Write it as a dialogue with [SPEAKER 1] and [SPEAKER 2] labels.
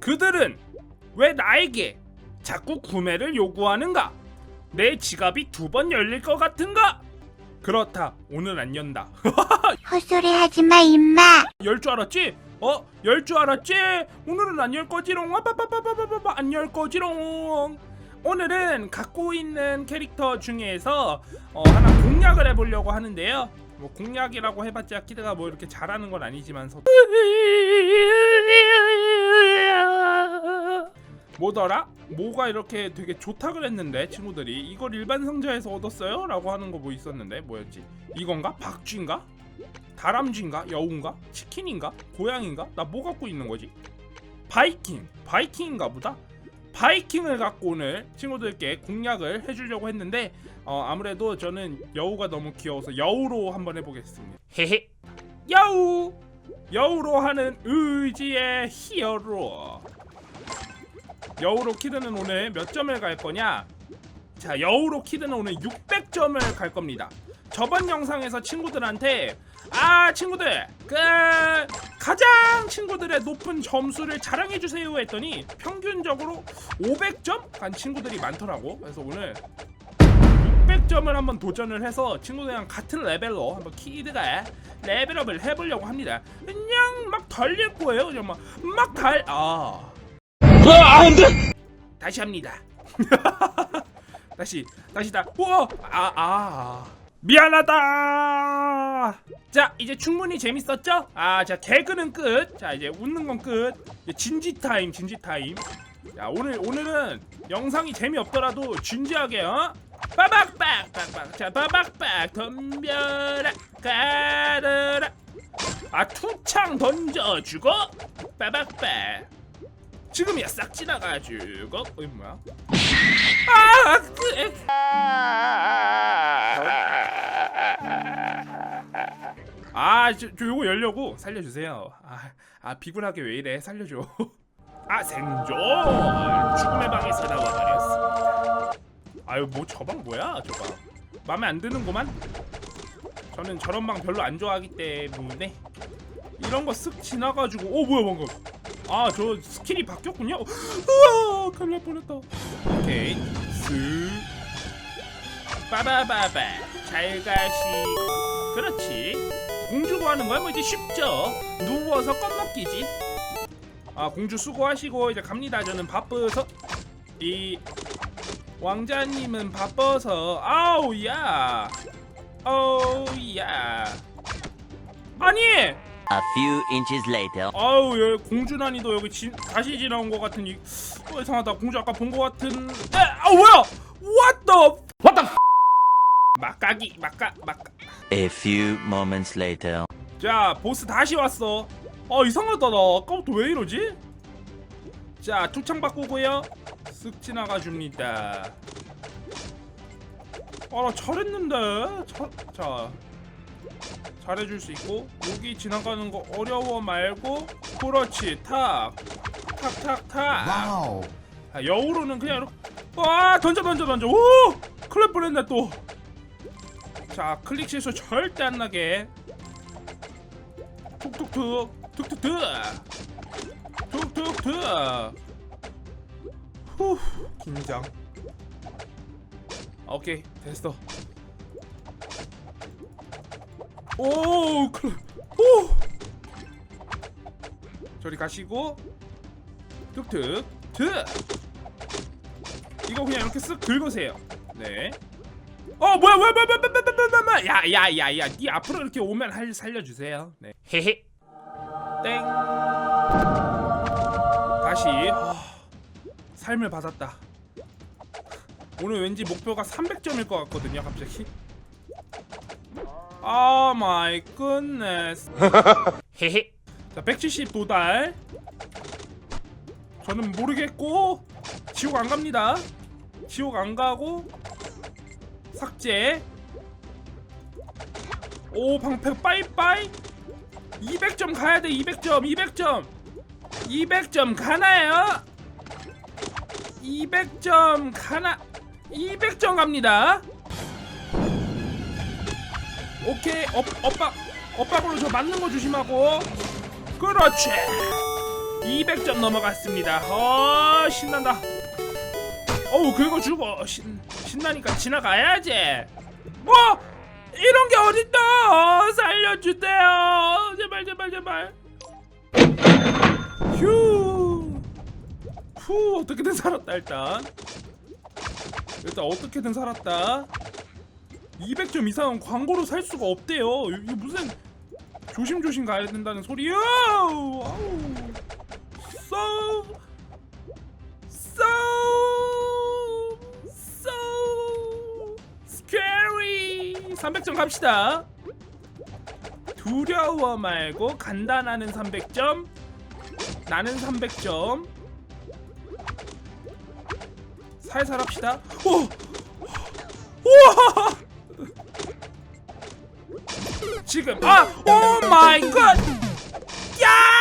[SPEAKER 1] 그들은 왜 나에게 자꾸 구매를 요구하는가? 내 지갑이 두 번 열릴 것 같은가? 그렇다. 오늘 안 연다.
[SPEAKER 2] 헛소리 하지 마, 임마.
[SPEAKER 1] 열 줄 알았지? 어? 열 줄 알았지? 오늘은 안 열 거지롱. 아빠빠빠빠빠빠 안 열 거지롱. 오늘은 갖고 있는 캐릭터 중에서 어, 하나 공략을 해보려고 하는데요. 뭐 공략이라고 해봤자 키드가 뭐 이렇게 잘하는 건 아니지만서 뭐더라? 뭐가 이렇게 되게 좋다 그랬는데 친구들이 이걸 일반 상자에서 얻었어요? 라고 하는 거 뭐 있었는데 뭐였지? 이건가? 박쥐인가? 다람쥐인가? 여우인가? 치킨인가? 고양인가? 나 뭐 갖고 있는 거지? 바이킹 바이킹인가 보다? 바이킹을 갖고 오늘 친구들께 공략을 해주려고 했는데 어, 아무래도 저는 여우가 너무 귀여워서 여우로 한번 해보겠습니다 헤헤 여우 여우로 하는 의지의 히어로 여우로 키드는 오늘 몇 점을 갈 거냐? 자, 여우로 키드는 오늘 600점을 갈 겁니다. 저번 영상에서 친구들한테 아 친구들 그 가장 친구들의 높은 점수를 자랑해 주세요 했더니 평균적으로 500점 간 친구들이 많더라고. 그래서 오늘 600점을 한번 도전을 해서 친구들이랑 같은 레벨로 한번 키드가 레벨업을 해보려고 합니다. 그냥 막 달릴 거예요. 그냥 막 막 달. 아. 다시 합니다. 다시 다시 다. 우와 아 아. 미안하다. 자 이제 충분히 재밌었죠? 아 자 개그는 끝. 자 이제 웃는 건 끝. 이제 진지 타임 진지 타임. 자 오늘 오늘은 영상이 재미없더라도 진지하게 어? 빠박박 빡박 자 빠박박 덤벼라 가르라 아 투창 던져주고 빠박박 지금이야 싹 지나가지고 어이 뭐야 아 그, 에. 아, 저, 저 요거 열려고 살려주세요. 아, 아 비굴하게 왜 이래? 살려줘. 아 생존 죽음의 방에서 나와버렸습니다. 아유 뭐 저방 뭐야 저 방? 마음에 안 드는구만. 저는 저런 방 별로 안 좋아하기 때문에 이런 거 쓱 지나가지고 오 뭐야 방금? 아 저 스킬이 바뀌었군요. 우와 큰일 날 뻔했다. 오케이 쓱 빠바바바 잘 가시. 그렇지. 공주 구하는 거야 뭐 이제 쉽죠. 누워서 껌먹기지. 아 공주 수고하시고 이제 갑니다. 저는 바빠서 이 왕자님은 바빠서 아우 야. 아우 야. 아니!
[SPEAKER 3] A few inches later.
[SPEAKER 1] 아우 얘 공주 난이도 여기 지, 다시 지나온 것 같은 이 어, 이상하다. 공주 아까 본 것 같은 에, 아 뭐야! What the What the 막가기 막가 막가.
[SPEAKER 3] A few moments later.
[SPEAKER 1] 자 보스 다시 왔어. 아 이상하다 나. 아까부터 왜 이러지 자 투창 바꾸고요. 쓱 지나가 줍니다. 아나 잘했는데. 자, 자 잘해줄 수 있고 여기 지나가는 거 어려워 말고 그렇지. 탁 탁탁탁.
[SPEAKER 4] 와우.
[SPEAKER 1] 아, 여우로는 그냥 이렇게 와 던져 던져 던져. 오날 뻔했네 또자 클릭 실수 절대 안 나게. 툭툭툭 툭툭툭 툭툭툭 후 긴장. 오케이. 됐어. 오 클, 오 저리 가시고. 툭툭. 툭 이거 그냥 이렇게 쓱 긁으세요. 네. 어 뭐야 뭐야 뭐야 뭐야 뭐야 뭐야 뭐야 뭐야. 야 야 야 야. 니 앞으로 이렇게 오면 할 살려주세요. 네. 헤헤. 땡 다시 아, 삶을 받았다. 오늘 왠지 목표가 300점일 것 같거든요 갑자기. 아 마이 굿네스 헤헤. 자170 도달. 저는 모르겠고 지옥 안 갑니다. 지옥 안 가고 삭제. 오 방패 빠이빠이. 200점 가야 돼 200점 200점 200점 가나요 200점 가나 200점 갑니다 오케이 업, 엇박 엇박으로 저 맞는 거 조심하고 그렇지 200점 넘어갔습니다. 어 신난다. 어우 그거 주고 신 신나니까 지나가야지. 뭐 이런 게 어딨다. 살려주세요. 제발 제발 제발. 후 어떻게든 살았다 일단. 일단 어떻게든 살았다. 200점 이상은 광고로 살 수가 없대요. 이게 무슨 조심조심 가야 된다는 소리야. 아우. So scary. 300점 갑시다. 두려워 말고 간단하는 300점. 나는 300점. 살살 합시다. 오! 우와! 지금 아! 오 마이 갓! 야!